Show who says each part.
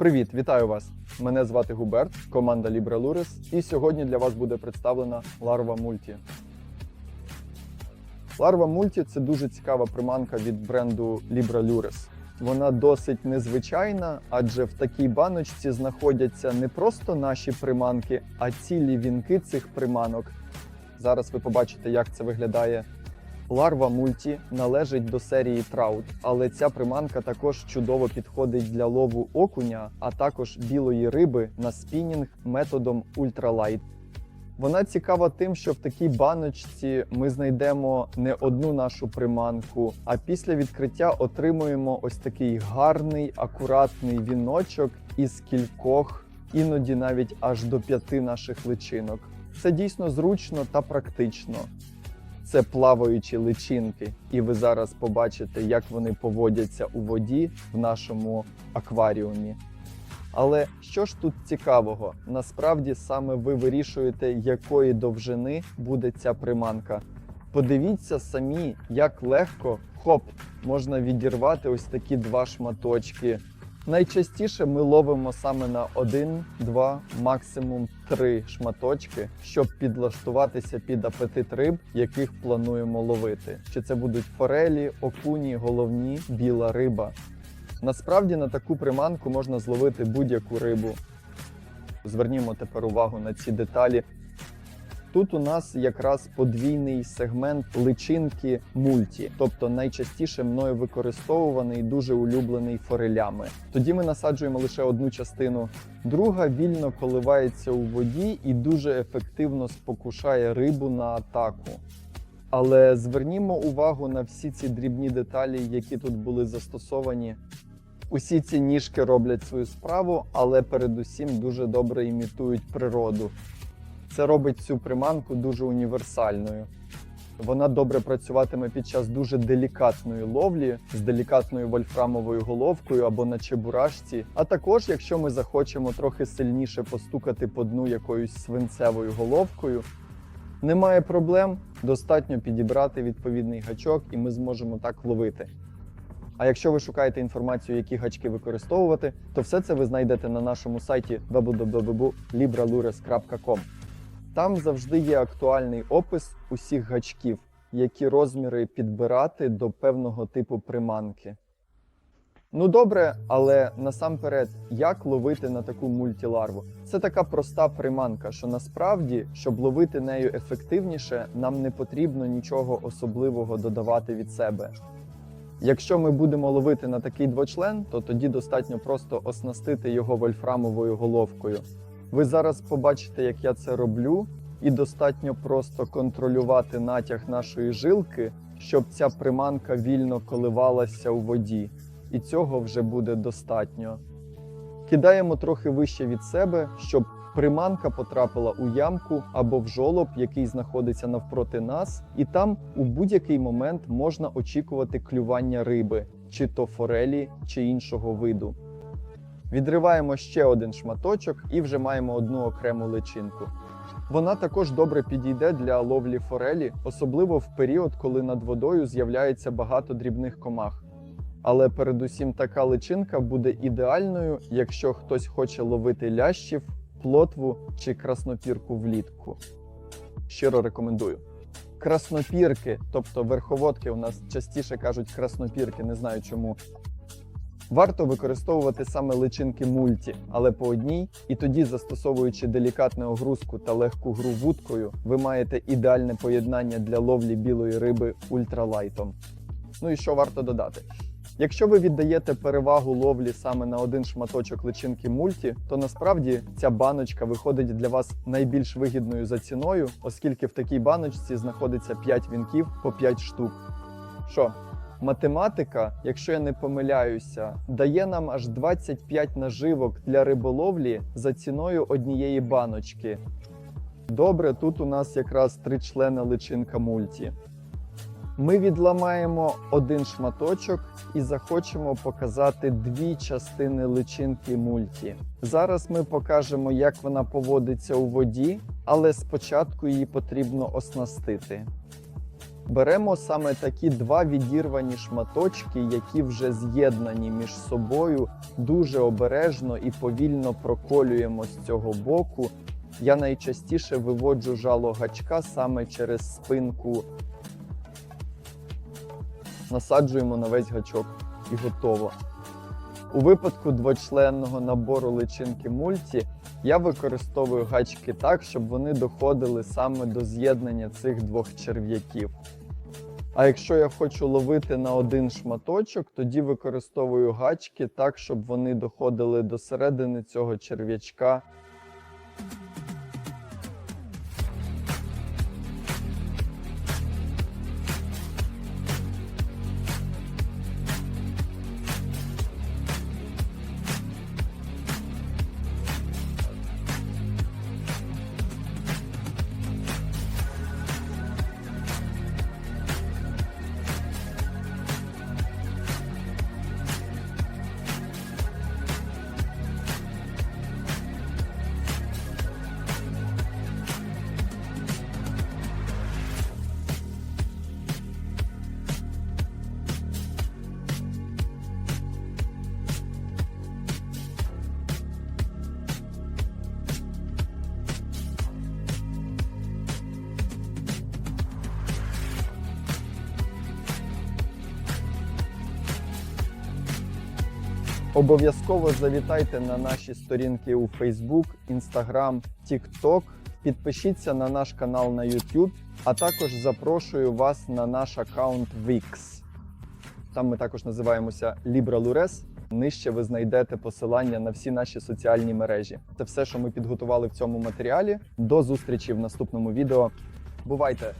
Speaker 1: Привіт, вітаю вас! Мене звати Губерт, команда Libra Lures, і сьогодні для вас буде представлена Larva Multi. Larva Multi це дуже цікава приманка від бренду Libra Lures. Вона досить незвичайна, адже в такій баночці знаходяться не просто наші приманки, а цілі вінки цих приманок. Зараз ви побачите, як це виглядає Ларва мульті належить до серії траут, але ця приманка також чудово підходить для лову окуня, а також білої риби на спінінг методом ультралайт. Вона цікава тим, що в такій баночці ми знайдемо не одну нашу приманку, а після відкриття отримуємо ось такий гарний, акуратний віночок із кількох, іноді навіть аж до п'яти наших личинок. Це дійсно зручно та практично. Це плаваючі личинки, і ви зараз побачите, як вони поводяться у воді в нашому акваріумі. Але що ж тут цікавого? Насправді саме ви вирішуєте, якої довжини буде ця приманка. Подивіться самі, як легко хоп, можна відірвати ось такі два шматочки. Найчастіше ми ловимо саме на один, два, максимум три шматочки, щоб підлаштуватися під апетит риб, яких плануємо ловити. Чи це будуть форелі, окуні, головні, біла риба. Насправді на таку приманку можна зловити будь-яку рибу. Звернімо тепер увагу на ці деталі. Тут у нас якраз подвійний сегмент личинки мульті, тобто найчастіше мною використовуваний, дуже улюблений форелями. Тоді ми насаджуємо лише одну частину, друга вільно коливається у воді і дуже ефективно спокушає рибу на атаку. Але звернімо увагу на всі ці дрібні деталі, які тут були застосовані. Усі ці ніжки роблять свою справу, але передусім дуже добре імітують природу. Це робить цю приманку дуже універсальною. Вона добре працюватиме під час дуже делікатної ловлі з делікатною вольфрамовою головкою або на чебурашці. А також, якщо ми захочемо трохи сильніше постукати по дну якоюсь свинцевою головкою, немає проблем, достатньо підібрати відповідний гачок, і ми зможемо так ловити. А якщо ви шукаєте інформацію, які гачки використовувати, то все це ви знайдете на нашому сайті www.libralures.com. Там завжди є актуальний опис усіх гачків, які розміри підбирати до певного типу приманки. Ну добре, але насамперед, як ловити на таку мультіларву? Це така проста приманка, що насправді, щоб ловити нею ефективніше, нам не потрібно нічого особливого додавати від себе. Якщо ми будемо ловити на такий двочлен, то тоді достатньо просто оснастити його вольфрамовою головкою. Ви зараз побачите, як я це роблю, і достатньо просто контролювати натяг нашої жилки, щоб ця приманка вільно коливалася у воді. І цього вже буде достатньо. Кидаємо трохи вище від себе, щоб приманка потрапила у ямку або в жолоб, який знаходиться навпроти нас, і там у будь-який момент можна очікувати клювання риби, чи то форелі, чи іншого виду. Відриваємо ще один шматочок і вже маємо одну окрему личинку. Вона також добре підійде для ловлі форелі, особливо в період, коли над водою з'являється багато дрібних комах. Але передусім така личинка буде ідеальною, якщо хтось хоче ловити лящів, плотву чи краснопірку влітку. Щиро рекомендую. Краснопірки, тобто верховодки, у нас частіше кажуть краснопірки, не знаю чому. Варто використовувати саме личинки мульті, але по одній, і тоді, застосовуючи делікатну огрузку та легку гру вудкою, ви маєте ідеальне поєднання для ловлі білої риби ультралайтом. Ну і що варто додати? Якщо ви віддаєте перевагу ловлі саме на один шматочок личинки мульті, то насправді ця баночка виходить для вас найбільш вигідною за ціною, оскільки в такій баночці знаходиться 5 вінків по 5 штук. Що? Математика, якщо я не помиляюся, дає нам аж 25 наживок для риболовлі за ціною однієї баночки. Добре, тут у нас якраз три члени личинка мульті. Ми відламаємо один шматочок і захочемо показати дві частини личинки мульті. Зараз ми покажемо, як вона поводиться у воді, але спочатку її потрібно оснастити. Беремо саме такі два відірвані шматочки, які вже з'єднані між собою, дуже обережно і повільно проколюємо з цього боку. Я найчастіше виводжу жало гачка саме через спинку. Насаджуємо на весь гачок і готово. У випадку двочленного набору личинки мульті я використовую гачки так, щоб вони доходили саме до з'єднання цих двох черв'яків. А якщо я хочу ловити на один шматочок, тоді використовую гачки так, щоб вони доходили до середини цього черв'ячка. Обов'язково завітайте на наші сторінки у Facebook, Instagram, TikTok. Підпишіться на наш канал на YouTube, а також запрошую вас на наш аккаунт Wix. Там ми також називаємося Libra Lures. Нижче ви знайдете посилання на всі наші соціальні мережі. Це все, що ми підготували в цьому матеріалі. До зустрічі в наступному відео. Бувайте!